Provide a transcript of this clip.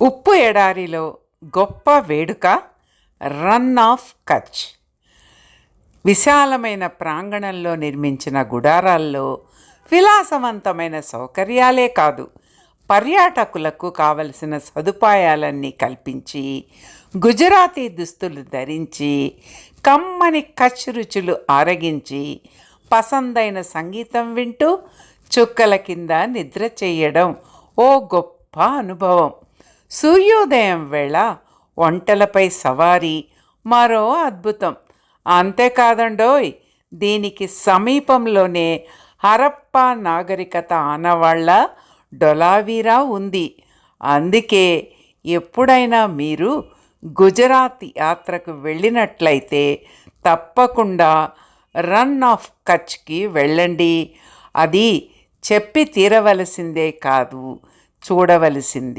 ఉప్పు ఎడారిలో గొప్ప వేడుక రన్ ఆఫ్ కచ్. విశాలమైన ప్రాంగణంలో నిర్మించిన గుడారాల్లో విలాసవంతమైన సౌకర్యాలే కాదు పర్యాటకులకు కావలసిన సదుపాయాలన్నీ కల్పించి గుజరాతీ దుస్తులు ధరించి కమ్మని కచ్ రుచులు ఆరగించి పసందైన సంగీతం వింటూ చుక్కల కింద నిద్ర చేయడం ఓ గొప్ప అనుభవం. సూర్యోదయం వేళ ఒంటలపై సవారీ మరో అద్భుతం. అంతేకాదండోయ్ దీనికి సమీపంలోనే హరప్పా నాగరికత ఆనవాళ్ళ డొలావీరా ఉంది. అందుకే ఎప్పుడైనా మీరు గుజరాత్ యాత్రకు వెళ్ళినట్లయితే తప్పకుండా రన్ ఆఫ్ కచ్కి వెళ్ళండి. అది చెప్పి తీరవలసిందే కాదు చూడవలసింది.